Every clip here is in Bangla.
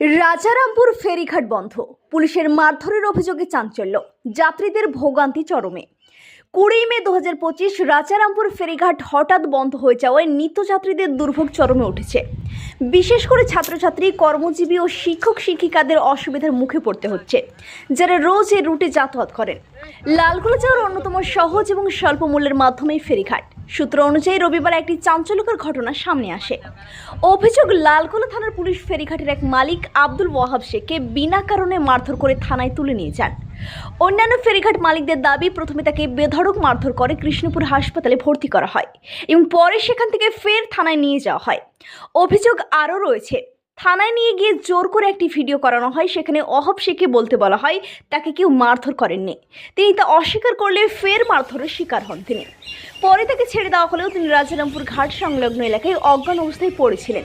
রাজারামপুর ফেরিঘাট বন্ধ। পুলিশের মারধরের অভিযোগে চাঞ্চল্য। যাত্রীদের ভোগান্তি চরমে। কুড়ি মে দু হাজার পঁচিশ রাজারামপুর ফেরিঘাট হঠাৎ বন্ধ হয়ে যাওয়ায় নিত্যযাত্রীদের দুর্ভোগ চরমে উঠেছে। বিশেষ করে ছাত্রছাত্রী, কর্মজীবী ও শিক্ষক শিক্ষিকাদের অসুবিধার মুখে পড়তে হচ্ছে, যারা রোজ এই রুটে যাতায়াত করেন। লালগোলা যাওয়ার অন্যতম সহজ এবং স্বল্প মূল্যের মাধ্যমে ফেরিঘাট। সূত্র অনুযায়ী রবিবার একটি চাঞ্চল্যকর ঘটনা সামনে আসে। অভিযোগ, লালগোলা থানার পুলিশ ফেরিঘাটের এক মালিক আব্দুল ওয়াহাব শেখকে বিনা কারণে মারধর করে থানায় তুলে নিয়ে যান। অন্যান্য ফেরিঘাট মালিকদের দাবি, প্রথমে তাকে বেধড়ক মারধর করে কৃষ্ণপুর হাসপাতালে ভর্তি করা হয় এবং পরে সেখান থেকে ফের থানায় নিয়ে যাওয়া হয়। অভিযোগ আরও রয়েছে, থানায় নিয়ে গিয়ে জোর করে একটি ভিডিও করানো হয়, সেখানে অহব শেখকে বলতে বলা হয়, তাকে কেউ মারধর করেননি। তিনি তা অস্বীকার করলে ফের মারধরের শিকার হন তিনি। পরে তাকে ছেড়ে দেওয়া হলেও তিনি রাজারামপুর ঘাট সংলগ্ন এলাকায় অজ্ঞান অবস্থায় পড়েছিলেন।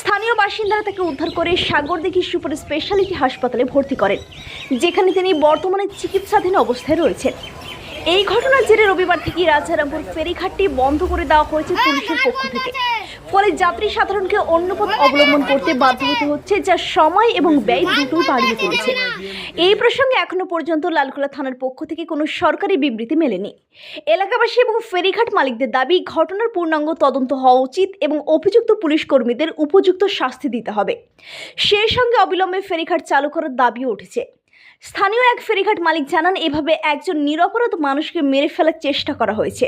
স্থানীয় বাসিন্দারা তাকে উদ্ধার করে সাগরদিঘি সুপার স্পেশালিটি হাসপাতালে ভর্তি করেন, যেখানে তিনি বর্তমানে চিকিৎসাধীন অবস্থায় রয়েছেন। এই ঘটনার জেরে রবিবার থেকে রাজারামপুর ফেরিঘাটটি বন্ধ করে দেওয়া হয়েছে পুলিশের পক্ষ থেকে। ফলে যাত্রী সাধারণকে অন্য পথ অবলম্বন করতে বাধ্য হতে হচ্ছে যা সময় এবং ব্যয় দুটোই বাড়িয়ে তুলেছে। এই প্রসঙ্গে এখনও পর্যন্ত লালকোলা থানার পক্ষ থেকে কোনো সরকারি বিবৃতি মেলেনি। এলাকাবাসী এবং ফেরিঘাট মালিকদের দাবি ঘটনার পূর্ণাঙ্গ তদন্ত হওয়া উচিত এবং অভিযুক্ত পুলিশ কর্মীদের উপযুক্ত শাস্তি দিতে হবে। সেই সঙ্গে অবিলম্বে ফেরিঘাট চালু করার দাবিও উঠেছে। স্থানীয় এক ফেরিঘাট মালিক জানান, এভাবে একজন নিরপরাধ মানুষকে মেরে ফেলার চেষ্টা করা হয়েছে।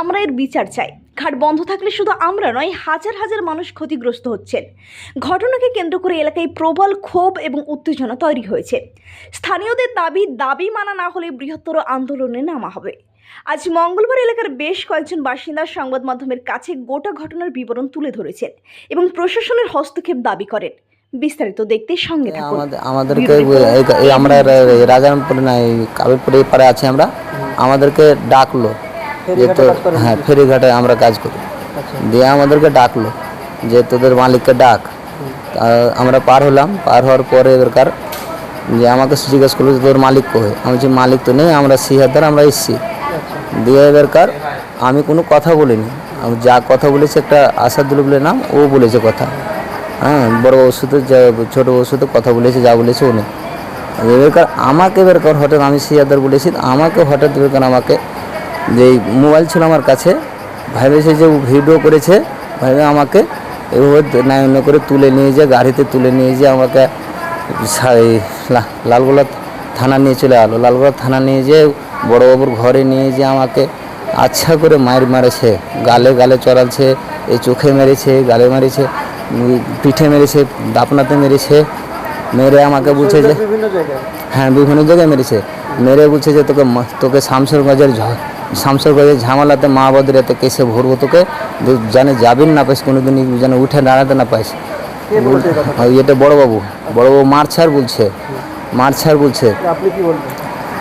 আমরা এর বিচার চাই। ঘাট বন্ধ থাকলে শুধু আমরা নয়, হাজার হাজার মানুষ ক্ষতিগ্রস্ত হচ্ছেন। ঘটনাকে কেন্দ্র করে এলাকায় প্রবল ক্ষোভ এবং উত্তেজনা তৈরি হয়েছে। স্থানীয়দের দাবি দাবি মানা না হলে বৃহত্তর আন্দোলনে নামা হবে। আজ মঙ্গলবার এলাকার বেশ কয়েকজন বাসিন্দা সংবাদ মাধ্যমের কাছে গোটা ঘটনার বিবরণ তুলে ধরেছেন এবং প্রশাসনের হস্তক্ষেপ দাবি করেন। বিস্তারিত দেখতে সঙ্গে থাকুন। আমাদেরকে এই- আমরা রাজারামপুর না এই কাবিরপুরে পারে আছি আমরা। আমাদেরকে ডাকলো যে তো হ্যাঁ ফেরিঘাটে আমরা কাজ করি। দিয়ে আমাদেরকে ডাকলো যে তোদের মালিককে ডাক। আমরা পার হলাম। পার হওয়ার পরে এবারকার যে আমাকে জিজ্ঞেস করল যে তোর মালিক কোহে আমি বলছি মালিক তো নেই আমরা সিহাদার আমরা এসছি। দিয়ে এবারকার আমি কোনো কথা বলিনি। আমি যা কথা বলেছি একটা আসাদুল বলে নাম ও বলেছে কথা। হ্যাঁ বড় বাবুর সাথে যা, ছোটো বাবুর সাথে কথা বলেছে, যা বলেছে উনি। এবারকার আমাকে এবারকার হঠাৎ আমি সিয়াদার বলেছি, আমাকে হঠাৎ এবারকার আমাকে যে মোবাইল ছিল আমার কাছে ভেবেছে যে ভিডিও করেছে ভেবে আমাকে এভাবে অন্য করে তুলে নিয়ে যে গাড়িতে তুলে নিয়ে যে আমাকে লালগোলা থানা নিয়ে চলে আলো। লালগোলা থানা নিয়ে যে বড়োবাবুর ঘরে নিয়ে যে আমাকে আচ্ছা করে মায়ের মারেছে, গালে গালে চড়াচ্ছে এই চোখে মেরেছে, গালে মেরেছে। পিঠে মেরেছে দাপনাতে মেরেছে মেরে আমাকে বলছে যে হ্যাঁ বিভিন্ন জায়গায় মেরেছে। মেরে বলছে যে তোকে তোকে শামসুরগঞ্জের শামসুরগঞ্জের ঝামেলাতে মা বদরে এতে কেসে ভরবো তোকে। যে- জানে যাবেন না পাইস কোনোদিন যেন উঠে দাঁড়াতে না পাইস। এটা বড়বাবু। বড়বাবু মারছার বলছে। মারছার বলছে।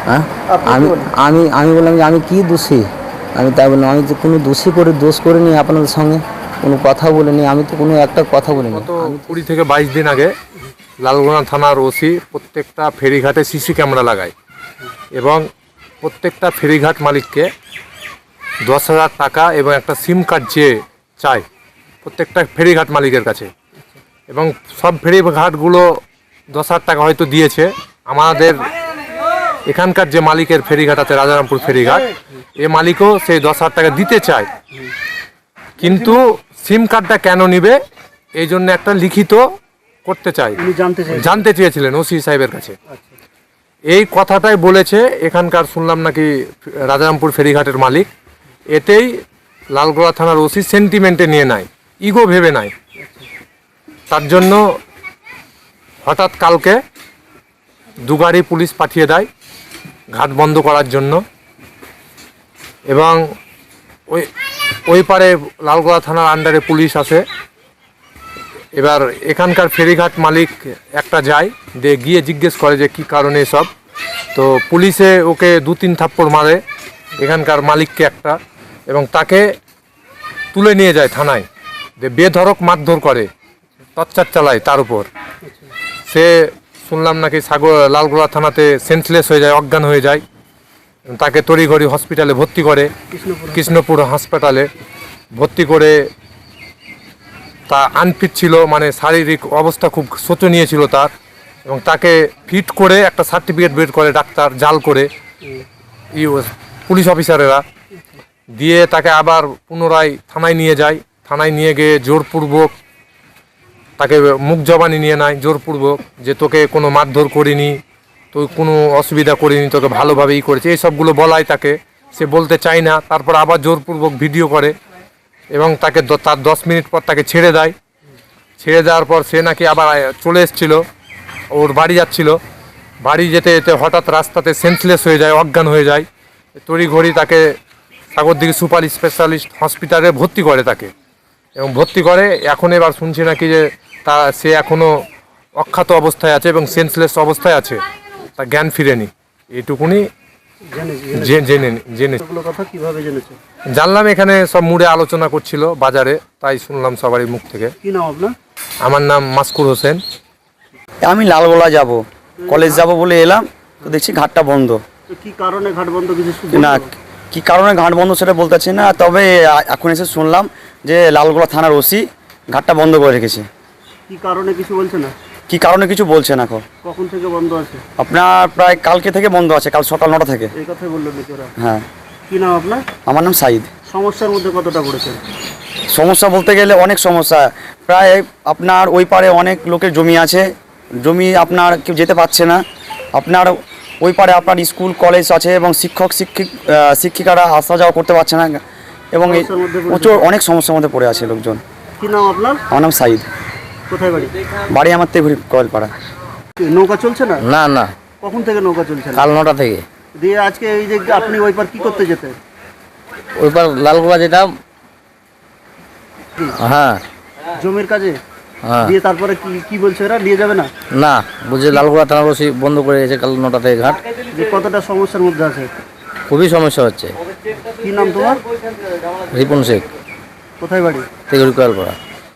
হ্যাঁ? আমি আমি আমি বললাম যে আমি কি দোষী? আমি তাই বললাম আমি তো কোনো দোষী করে দোষ করিনি আপনাদের সঙ্গে। কোনো কথা বলিনি, আমি তো কোনো একটা কথা বলিনি। কুড়ি থেকে বাইশ দিন আগে লালগোনা থানার ওসি প্রত্যেকটা ফেরিঘাটে সিসি ক্যামেরা লাগায় এবং প্রত্যেকটা ফেরিঘাট মালিককে দশ হাজার টাকা এবং একটা সিম কার্ড যে চায় প্রত্যেকটা ফেরিঘাট মালিকের কাছে। এবং সব ফেরিঘাটগুলো দশ হাজার টাকা হয়তো দিয়েছে। আমাদের এখানকার যে মালিকের ফেরিঘাট আছে, রাজারামপুর ফেরিঘাট, এ মালিকও সেই দশ হাজার টাকা দিতে চায়। কিন্তু সিম কার্ডটা কেন নিবে? এই জন্য একটা লিখিত করতে চাই। জানতে চেয়েছিলেন। ওসি সাহেবের কাছে। এই কথাটাই বলেছে এখানকার শুনলাম নাকি রাজারামপুর ফেরিঘাটের মালিক। এতেই লালগোলা থানার ওসি সেন্টিমেন্টে নিয়ে নেয় ইগো ভেবে নেয়। তার জন্য হঠাৎ কালকে দু গাড়ি পুলিশ পাঠিয়ে দেয় ঘাট বন্ধ করার জন্য। এবং ওই ওই পারে লালগোলা থানার আন্ডারে পুলিশ আছে। এবার এখানকার ফেরিঘাট মালিক একটা যায় দিয়ে গিয়ে জিজ্ঞেস করে যে কি কারণে সব তো পুলিশে ওকে দু তিন থাপ্পড় মারে, এখানকার মালিককে একটা, এবং তাকে তুলে নিয়ে যায় থানায়। যে বেধরক মারধর করে টর্চার চালায় তার উপর। সে শুনলাম নাকি সাগর লালগোলা থানাতে সেন্সলেস হয়ে যায়, অজ্ঞান হয়ে যায়। তাকে তড়িঘড়ি হসপিটালে ভর্তি করে কৃষ্ণপুর হাসপাতালে। ভর্তি করে তা আনফিট ছিল মানে শারীরিক অবস্থা খুব শোচনীয় ছিল তার এবং তাকে ফিট করে একটা সার্টিফিকেট বের করে ডাক্তার জাল করে ই পুলিশ অফিসারেরা দিয়ে তাকে আবার পুনরায় থানায় নিয়ে যায়। থানায় নিয়ে গিয়ে জোরপূর্বক তাকে মুখ জবানি নিয়ে নেয় জোরপূর্বক যে তোকে কোনো মারধর করিনি তো কোনো অসুবিধা করিনি, তোকে ভালোভাবেই করেছে। এই সবগুলো বলাই তাকে। সে বলতে চায় না, তারপর আবার জোরপূর্বক ভিডিও করে এবং তাকে তার দশ মিনিট পর তাকে ছেড়ে দেয়। ছেড়ে দেওয়ার পর সে নাকি আবার চলে এসেছিল, ওর বাড়ি যাচ্ছিল। বাড়ি যেতে যেতে হঠাৎ রাস্তাতে সেন্সলেস হয়ে যায়, অজ্ঞান হয়ে যায়। তড়িঘড়ি তাকে সাগরদিঘি সুপার স্পেশালিস্ট হসপিটালে ভর্তি করে তাকে। এবং ভর্তি করে, এখন এবার শুনছি নাকি যে তা, সে এখনও অক্ষত অবস্থায় আছে এবং সেন্সলেস অবস্থায় আছে। তার জ্ঞান ফিরেনি। এইটুকুনি জে- জেনে জেনে কথা কীভাবে জেনেছো? জানলাম এখানে সব মুড়ে আলোচনা করছিল বাজারে তাই শুনলাম সবারই মুখ থেকে। কি নাম আপনার? আমার নাম মাসকুর হোসেন। আমি লালগোলা যাব কলেজ যাব বলে এলাম তো দেখছি ঘাটটা বন্ধ। কি কারণে ঘাট বন্ধ কিছু না কি কারণে ঘাট বন্ধ সেটা বলতে পারছি না তবে এখন এসে শুনলাম যে লালগোলা থানার ওসি ঘাটটা বন্ধ করে রেখেছে। কি কারণে কিছু বলছে না? কি কারণে কিছু বলছেন এখন? কখন থেকে বন্ধ আছে? আপনার প্রায় কালকে থেকে বন্ধ আছে কাল সকাল নটা থেকে। এই কথাই বলল ওরা হ্যাঁ। কি নাম আপনার? আমার নাম সাইদ। সমস্যার মধ্যে কতটা পড়েছেন? সমস্যা বলতে গেলে অনেক সমস্যা। প্রায় আপনার ওই পারে অনেক লোকের জমি আছে। জমি আপনার কেউ যেতে পারছে না। আপনার ওই পারে আপনার স্কুল কলেজ আছে এবং শিক্ষক শিক্ষিক শিক্ষিকারা আসা যাওয়া করতে পারছে না। এবং প্রচুর অনেক সমস্যার মধ্যে পড়ে আছে লোকজন। কি নাম আপনার? আমার নাম সাইদ। কোথায় বাড়ি? বাড়ি আমার তেঘুরি কয়েলপাড়া কি, নৌকা চলছে না? না না। কখন থেকে নৌকা চলছে? না কাল নটা থেকে। দিয়ে আজকে এই যে আপনি ওই পার কি করতে যেতেন ওই পার লালগোলা যেতাম। হ্যাঁ। জমির কাজে? হ্যাঁ। দিয়ে তারপরে কি কি বলছে এরা নিয়ে যাবে না? না লালগোলা ওসি বন্ধ করে গেছে কাল নটা থেকে ঘাট। যে কতটা সমস্যার মধ্যে আছে? খুবই সমস্যা হচ্ছে। কি নাম তোমার? রিপন শেখ। কোথায় বাড়ি? তেগুড়ি কয়ালপাড়া